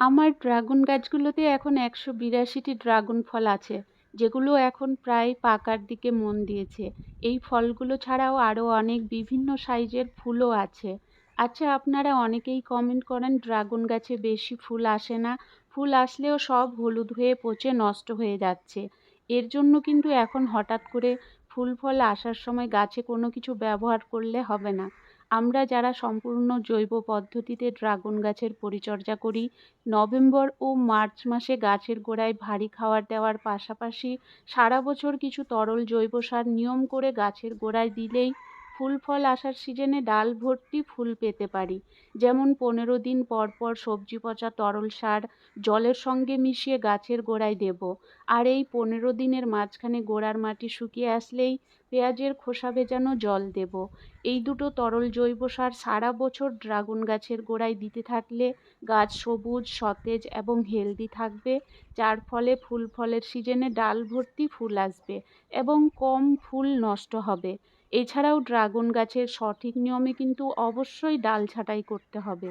আমার ড্রাগন গাছগুলোতে এখন একশো বিরাশিটি ড্রাগন ফল আছে, যেগুলো এখন প্রায় পাকার দিকে মন দিয়েছে। এই ফলগুলো ছাড়াও আরও অনেক বিভিন্ন সাইজের ফুলও আছে। আচ্ছা আপনারা অনেকেই কমেন্ট করেন, ড্রাগন গাছে বেশি ফুল আসে না। ফুল আসলেও সব হলুদ হয়ে পচে নষ্ট হয়ে যাচ্ছে। এর জন্য কিন্তু এখন হঠাৎ করে ফুল ফল আসার সময় গাছে কোনো কিছু ব্যবহার করলে হবে না। আমরা যারা সম্পূর্ণ জৈব পদ্ধতিতে ড্রাগন গাছের পরিচর্যা করি, নভেম্বর ও মার্চ মাসে গাছের গোড়ায় ভারী খাবার দেওয়ার পাশাপাশি সারা বছর কিছু তরল জৈব সার নিয়ম করে গাছের গোড়ায় দিলেই ফুল ফল আসার সিজনে ডাল ভর্তি ফুল পেতে পারি। যেমন পনেরো দিন পর পর সবজি পচা তরল সার জলের সঙ্গে মিশিয়ে গাছের গোড়ায় দেব। আর এই পনেরো দিনের মাঝখানে গোড়ার মাটি শুকিয়ে আসলেই পেঁয়াজের খোসা ভেজানো জল দেব। এই দুটো তরল জৈব সার সারা বছর ড্রাগন গাছের গোড়ায় দিতে থাকলে গাছ সবুজ, সতেজ এবং হেলদি থাকবে, যার ফলে ফুল ফলের সিজনে ডাল ভর্তি ফুল আসবে এবং কম ফুল নষ্ট হবে। এছাড়াও ড্রাগন গাছের সঠিক নিয়মে কিন্তু অবশ্যই ডাল ছাঁটাই করতে হবে।